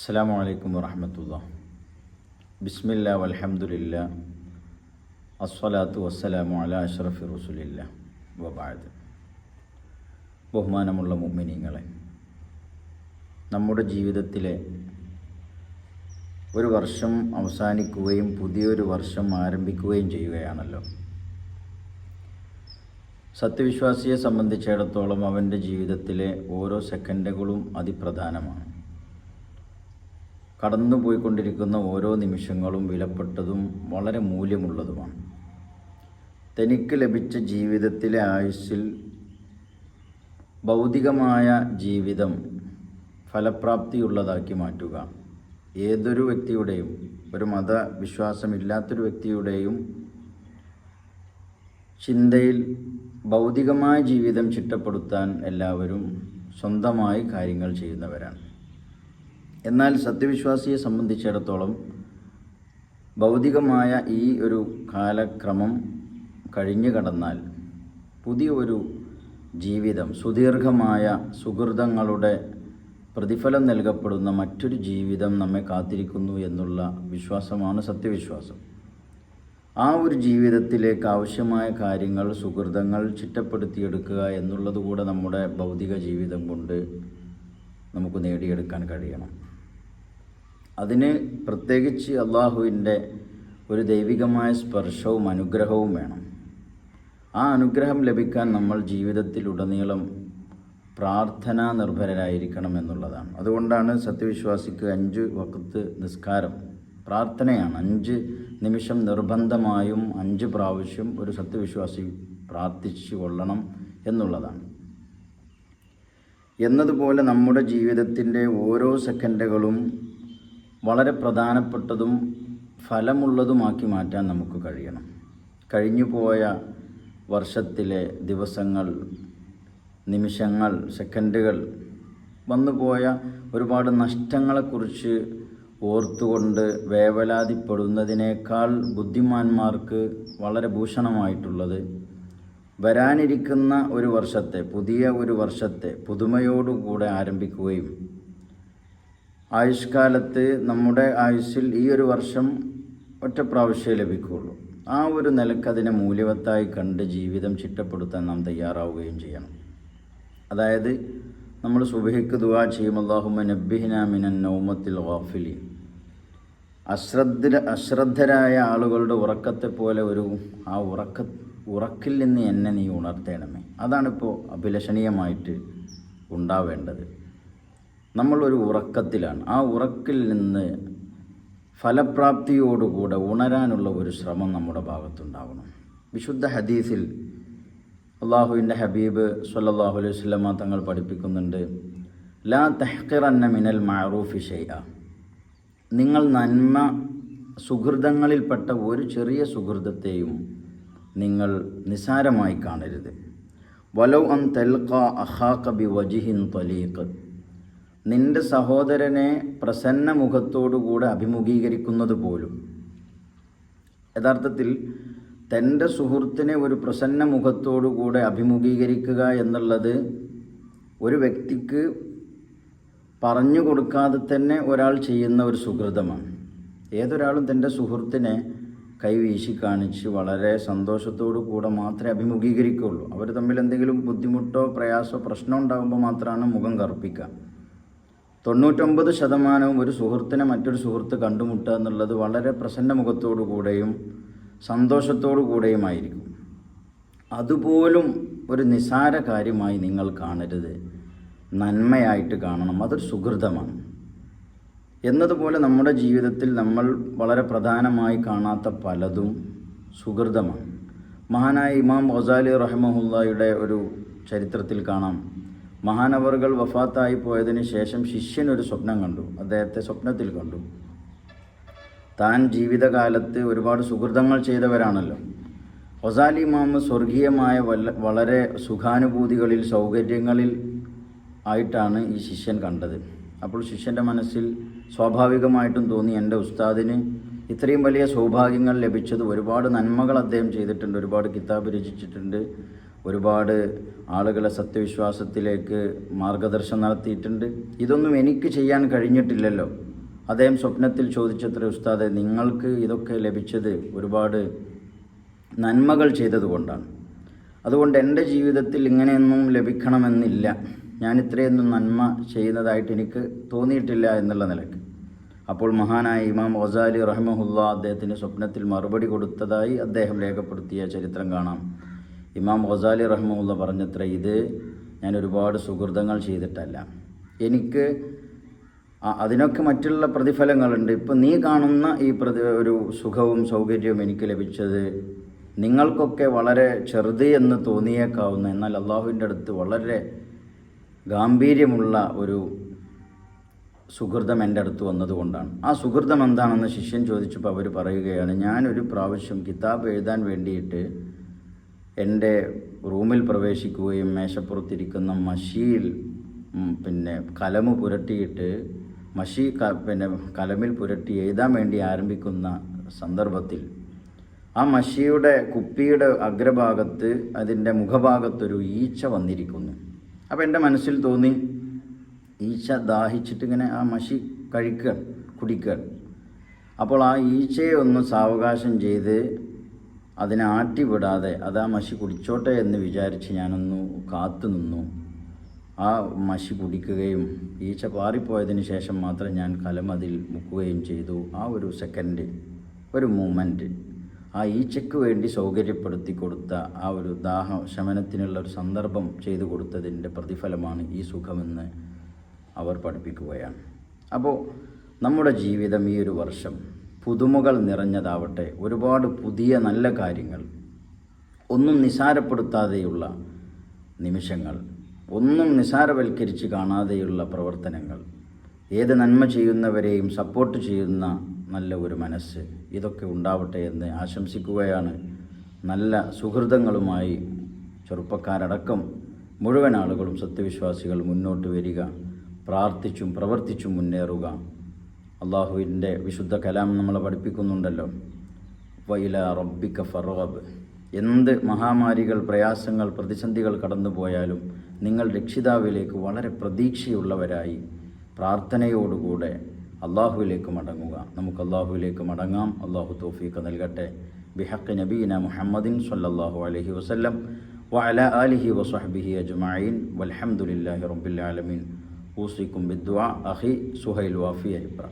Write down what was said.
അസ്സാം വലൈക്കും വാഹമത്തുള്ള ബിസ്മില്ല വലഹമുല്ല അസ്വലാത്തു വസ്സലാമു അല അഷ്റഫി റസുലില്ല. വബാദ് ബഹുമാനമുള്ള മുമ്മിനിങ്ങളെ നമ്മുടെ ജീവിതത്തിലെ ഒരു വർഷം അവസാനിക്കുകയും പുതിയൊരു വർഷം ആരംഭിക്കുകയും ചെയ്യുകയാണല്ലോ. സത്യവിശ്വാസിയെ സംബന്ധിച്ചിടത്തോളം അവന്റെ ജീവിതത്തിലെ ഓരോ സെക്കൻഡുകളും അതിപ്രധാനമാണ്. കടന്നുപോയിക്കൊണ്ടിരിക്കുന്ന ഓരോ നിമിഷങ്ങളും വിലപ്പെട്ടതും വളരെ മൂല്യമുള്ളതുമാണ്. തനിക്ക് ലഭിച്ച ജീവിതത്തിലെ ആയുസ്സിൽ ഭൗതികമായ ജീവിതം ഫലപ്രാപ്തിയുള്ളതാക്കി മാറ്റുക. ഏതൊരു വ്യക്തിയുടെയും ഒരു മതവിശ്വാസമില്ലാത്തൊരു വ്യക്തിയുടെയും ചിന്തയിൽ ഭൗതികമായ ജീവിതം ചിട്ടപ്പെടുത്താൻ എല്ലാവരും സ്വന്തമായി കാര്യങ്ങൾ ചെയ്യുന്നവരാണ്. എന്നാൽ സത്യവിശ്വാസിയെ സംബന്ധിച്ചിടത്തോളം ഭൗതികമായ ഈ ഒരു കാലക്രമം കഴിഞ്ഞു കടന്നാൽ പുതിയ ഒരു ജീവിതം സുദീർഘമായ സുഹൃതങ്ങളുടെ പ്രതിഫലം നൽകപ്പെടുന്ന മറ്റൊരു ജീവിതം നമ്മെ കാത്തിരിക്കുന്നു എന്നുള്ള വിശ്വാസമാണ് സത്യവിശ്വാസം. ആ ഒരു ജീവിതത്തിലേക്ക് ആവശ്യമായ കാര്യങ്ങൾ സുഹൃതങ്ങൾ ചിട്ടപ്പെടുത്തിയെടുക്കുക എന്നുള്ളത് കൂടെ നമ്മുടെ ഭൗതിക ജീവിതം കൊണ്ട് നമുക്ക് നേടിയെടുക്കാൻ കഴിയണം. അതിന് പ്രത്യേകിച്ച് അള്ളാഹുവിന്റെ ഒരു ദൈവികമായ സ്പർശവും അനുഗ്രഹവും വേണം. ആ അനുഗ്രഹം ലഭിക്കാൻ നമ്മൾ ജീവിതത്തിലുടനീളം പ്രാർത്ഥനാ നിർഭരരായിരിക്കണം എന്നുള്ളതാണ്. അതുകൊണ്ടാണ് സത്യവിശ്വാസിക്ക് അഞ്ച് വക്കത്ത് നിസ്കാരം പ്രാർത്ഥനയാണ്. അഞ്ച് നിമിഷം നിർബന്ധമായും അഞ്ച് പ്രാവശ്യം ഒരു സത്യവിശ്വാസി പ്രാർത്ഥിച്ചു കൊള്ളണം എന്നുള്ളതാണ്. എന്നതുപോലെ നമ്മുടെ ജീവിതത്തിന്റെ ഓരോ സെക്കൻഡുകളും വളരെ പ്രധാനപ്പെട്ടതും ഫലമുള്ളതുമാക്കി മാറ്റാൻ നമുക്ക് കഴിയണം. കഴിഞ്ഞു പോയ വർഷത്തിലെ ദിവസങ്ങൾ നിമിഷങ്ങൾ സെക്കൻഡുകൾ വന്നുപോയ ഒരുപാട് നഷ്ടങ്ങളെക്കുറിച്ച് ഓർത്തുകൊണ്ട് വേവലാതിപ്പെടുന്നതിനേക്കാൾ ബുദ്ധിമാന്മാർക്ക് വളരെ ഭൂഷണമായിട്ടുള്ളത് വരാനിരിക്കുന്ന ഒരു വർഷത്തെ പുതിയ ഒരു വർഷത്തെ പുതുമയോടുകൂടെ ആരംഭിക്കുകയും ആയുഷ്കാലത്ത് നമ്മുടെ ആയുസ്സിൽ ഈ ഒരു വർഷം ഒറ്റ പ്രാവശ്യമേ ലഭിക്കുകയുള്ളൂ ആ ഒരു നിലയ്ക്ക് അതിനെ മൂല്യവത്തായി കണ്ട് ജീവിതം ചിട്ടപ്പെടുത്താൻ നാം തയ്യാറാവുകയും ചെയ്യണം. അതായത് നമ്മൾ സുബഹിക്ക് ദുവാ ചെയ്യും. അള്ളാഹുമ നബ്ബിഹിന മിനൻ നൗമത്തിൽ വാഫിലി അശ്രദ്ധ അശ്രദ്ധരായ ആളുകളുടെ ഉറക്കത്തെ പോലെ ഒരു ആ ഉറക്ക ഉറക്കിൽ നിന്ന് എന്നെ നീ ഉണർത്തേണമേ. അതാണിപ്പോൾ അഭിലഷണീയമായിട്ട് ഉണ്ടാവേണ്ടത്. നമ്മളൊരു ഉറക്കത്തിലാണ്. ആ ഉറക്കിൽ നിന്ന് ഫലപ്രാപ്തിയോടുകൂടെ ഉണരാനുള്ള ഒരു ശ്രമം നമ്മുടെ ഭാഗത്തുണ്ടാവണം. വിശുദ്ധ ഹദീസിൽ അള്ളാഹുവിന്റെ ഹബീബ് സല്ലാഹു അലൈഹി സ്വലമ തങ്ങൾ പഠിപ്പിക്കുന്നുണ്ട് ലാ തെഹ്ക്കിറന്ന മിനൽ മാറൂഫി ഷെയ്യ നിങ്ങൾ നന്മ സുഹൃതങ്ങളിൽപ്പെട്ട ഒരു ചെറിയ സുഹൃതത്തെയും നിങ്ങൾ നിസാരമായി കാണരുത്. വലൗ അൻ തെൽക്ക അഹാ ബി വജിഹിൻ തൊലീഖ്. നിന്റെ സഹോദരനെ പ്രസന്ന മുഖത്തോടുകൂടെ അഭിമുഖീകരിക്കുന്നത് പോലും. യഥാർത്ഥത്തിൽ തന്റെ സുഹൃത്തിനെ ഒരു പ്രസന്ന മുഖത്തോടുകൂടെ അഭിമുഖീകരിക്കുക എന്നുള്ളത് ഒരു വ്യക്തിക്ക് പറഞ്ഞു കൊടുക്കാതെ തന്നെ ഒരാൾ ചെയ്യുന്ന ഒരു സുഹൃതമാണ്. ഏതൊരാളും തന്റെ സുഹൃത്തിനെ കൈവീശി കാണിച്ച് വളരെ സന്തോഷത്തോടു കൂടെ മാത്രമേ അഭിമുഖീകരിക്കുകയുള്ളൂ. അവർ തമ്മിൽ എന്തെങ്കിലും ബുദ്ധിമുട്ടോ പ്രയാസോ പ്രശ്നമോ ഉണ്ടാകുമ്പോൾ മാത്രമാണ് മുഖം കറുപ്പിക്കുക. തൊണ്ണൂറ്റൊമ്പത് ശതമാനവും ഒരു സുഹൃത്തിനെ മറ്റൊരു സുഹൃത്ത് കണ്ടുമുട്ടുക എന്നുള്ളത് വളരെ പ്രസന്ന മുഖത്തോടു കൂടെയും സന്തോഷത്തോടു കൂടെയുമായിരിക്കും. അതുപോലും ഒരു നിസാര കാര്യമായി നിങ്ങൾ കാണരുത്. നന്മയായിട്ട് കാണണം. അതൊരു സുഹൃതമാണ്. എന്നതുപോലെ നമ്മുടെ ജീവിതത്തിൽ നമ്മൾ വളരെ പ്രധാനമായി കാണാത്ത പലതും സുഹൃതമാണ്. മഹാനായ ഇമാം ഗസാലി റഹ്മുല്ലായുടെ ഒരു ചരിത്രത്തിൽ കാണാം. മഹാനവറുകൾ വഫാത്തായി പോയതിന് ശേഷം ശിഷ്യൻ ഒരു സ്വപ്നം കണ്ടു. അദ്ദേഹത്തെ സ്വപ്നത്തിൽ കണ്ടു. താൻ ജീവിതകാലത്ത് ഒരുപാട് സുഹൃതങ്ങൾ ചെയ്തവരാണല്ലോ. ഒസാലി മാമ സ്വർഗീയമായ വല്ല വളരെ സുഖാനുഭൂതികളിൽ സൗകര്യങ്ങളിൽ ആയിട്ടാണ് ഈ ശിഷ്യൻ കണ്ടത്. അപ്പോൾ ശിഷ്യന്റെ മനസ്സിൽ സ്വാഭാവികമായിട്ടും തോന്നി എന്റെ ഉസ്താദിന് ഇത്രയും വലിയ സൗഭാഗ്യങ്ങൾ ലഭിച്ചത് ഒരുപാട് നന്മകൾ അദ്ദേഹം ചെയ്തിട്ടുണ്ട് ഒരുപാട് കിതാബ് രചിച്ചിട്ടുണ്ട്. ഒരുപാട് ആളുകളെ സത്യവിശ്വാസത്തിലേക്ക് മാർഗദർശനം നടത്തിയിട്ടുണ്ട്. ഇതൊന്നും എനിക്ക് ചെയ്യാൻ കഴിഞ്ഞിട്ടില്ലല്ലോ. അദ്ദേഹം സ്വപ്നത്തിൽ ചോദിച്ചത്ര ഉസ്താദെ നിങ്ങൾക്ക് ഇതൊക്കെ ലഭിച്ചത് ഒരുപാട് നന്മകൾ ചെയ്തതുകൊണ്ടാണ്. അതുകൊണ്ട് എന്റെ ജീവിതത്തിൽ ഇങ്ങനെയൊന്നും ലഭിക്കണമെന്നില്ല. ഞാൻ ഇത്രയൊന്നും നന്മ ചെയ്യുന്നതായിട്ട് എനിക്ക് തോന്നിയിട്ടില്ല എന്നുള്ള നിലയ്ക്ക് അപ്പോൾ മഹാനായ ഇമാം ഒസാലി റഹ്മഹുല്ല അദ്ദേഹത്തിന്റെ സ്വപ്നത്തിൽ മറുപടി കൊടുത്തതായി അദ്ദേഹം രേഖപ്പെടുത്തിയ ചരിത്രം കാണാം. ഇമാം ഗസാലി റഹ്മുള്ള പറഞ്ഞത്ര ഇത് ഞാൻ ഒരുപാട് സുഹൃതങ്ങൾ ചെയ്തിട്ടല്ല. എനിക്ക് അതിനൊക്കെ മറ്റുള്ള പ്രതിഫലങ്ങളുണ്ട്. ഇപ്പം നീ കാണുന്ന ഈ പ്രതി ഒരു സുഖവും സൗകര്യവും എനിക്ക് ലഭിച്ചത് നിങ്ങൾക്കൊക്കെ വളരെ ചെറുത് എന്ന് തോന്നിയേക്കാവുന്ന. എന്നാൽ അള്ളാഹുവിന്റെ അടുത്ത് വളരെ ഗാംഭീര്യമുള്ള ഒരു സുഹൃതം എന്റെ അടുത്ത് വന്നതുകൊണ്ടാണ്. ആ സുഹൃതം എന്താണെന്ന് ശിഷ്യൻ ചോദിച്ചപ്പോൾ അവർ പറയുകയാണ് ഞാനൊരു പ്രാവശ്യം കിതാബ് എഴുതാൻ വേണ്ടിയിട്ട് എന്റെ റൂമിൽ പ്രവേശിക്കുകയും മേശപ്പുറത്തിരിക്കുന്ന മഷിയിൽ പിന്നെ കലമ് പുരട്ടിയിട്ട് മഷി പിന്നെ കലമിൽ പുരട്ടി എഴുതാൻ വേണ്ടി ആരംഭിക്കുന്ന സന്ദർഭത്തിൽ ആ മഷിയുടെ കുപ്പിയുടെ അഗ്രഭാഗത്ത് അതിന്റെ മുഖഭാഗത്തൊരു ഈച്ച വന്നിരിക്കുന്നു. അപ്പോൾ എന്റെ മനസ്സിൽ തോന്നി ഈച്ച ദാഹിച്ചിട്ട് ഇങ്ങനെ ആ മഷി കഴിക്കുക കുടിക്കുക. അപ്പോൾ ആ ഈച്ചയെ ഒന്ന് സാവകാശം ചെയ്ത് അതിനെ ആട്ടിവിടാതെ അത് ആ മഷി കുടിച്ചോട്ടെ എന്ന് വിചാരിച്ച് ഞാനൊന്ന് കാത്തു നിന്നു. ആ മഷി കുടിക്കുകയും ഈച്ച പാറിപ്പോയതിന് ശേഷം മാത്രം ഞാൻ കലമതിൽ മുക്കുകയും ചെയ്തു. ആ ഒരു സെക്കൻഡ് ഒരു മൂമെന്റ്. ആ ഈച്ചയ്ക്ക് വേണ്ടി സൗകര്യപ്പെടുത്തി കൊടുത്ത ആ ഒരു ദാഹ ശമനത്തിനുള്ള ഒരു സന്ദർഭം ചെയ്തു കൊടുത്തതിന്റെ പ്രതിഫലമാണ് ഈ സുഖമെന്ന് അവർ പഠിപ്പിക്കുകയാണ്. അപ്പോൾ നമ്മുടെ ജീവിതം ഈ ഒരു വർഷം പുതുമകൾ നിറഞ്ഞതാവട്ടെ ഒരുപാട് പുതിയ നല്ല കാര്യങ്ങൾ. ഒന്നും നിസാരപ്പെടുത്താതെയുള്ള നിമിഷങ്ങൾ. ഒന്നും നിസാരവൽക്കരിച്ച് കാണാതെയുള്ള പ്രവർത്തനങ്ങൾ. ഏത് നന്മ ചെയ്യുന്നവരെയും സപ്പോർട്ട് ചെയ്യുന്ന നല്ല ഒരു മനസ്സ് ഇതൊക്കെ ഉണ്ടാവട്ടെ എന്ന് ആശംസിക്കുകയാണ്. നല്ല സുഹൃതങ്ങളുമായി ചെറുപ്പക്കാരടക്കം മുഴുവൻ ആളുകളും സത്യവിശ്വാസികൾ മുന്നോട്ട് വരിക. പ്രാർത്ഥിച്ചും പ്രവർത്തിച്ചും മുന്നേറുക. അള്ളാഹുവിന്റെ വിശുദ്ധ കലാം നമ്മളെ പഠിപ്പിക്കുന്നുണ്ടല്ലോ. വൈല റബ്ബിക്ക ഫറോബ് എന്ത് മഹാമാരികൾ പ്രയാസങ്ങൾ പ്രതിസന്ധികൾ കടന്നു പോയാലും നിങ്ങൾ രക്ഷിതാവിലേക്ക് വളരെ പ്രതീക്ഷയുള്ളവരായി പ്രാർത്ഥനയോടുകൂടെ അള്ളാഹുവിലേക്ക് മടങ്ങുക. നമുക്ക് അള്ളാഹുവിലേക്ക് മടങ്ങാം. അള്ളാഹു തോഫീക്ക് നൽകട്ടെ. ബിഹക്ക് നബീന മുഹമ്മദിൻ സല്ലാഹു അലഹി വസ്ലം വഅല ആലിഹി വസ്ബിഹി അജ്മഈൻ. വൽഹംദുലില്ലാഹി റബ്ബിൽ ആലമീൻ. ഊസിക്കും ബിദ്വ അഹി സുഹൈൽ വാഫി അലിബ്ര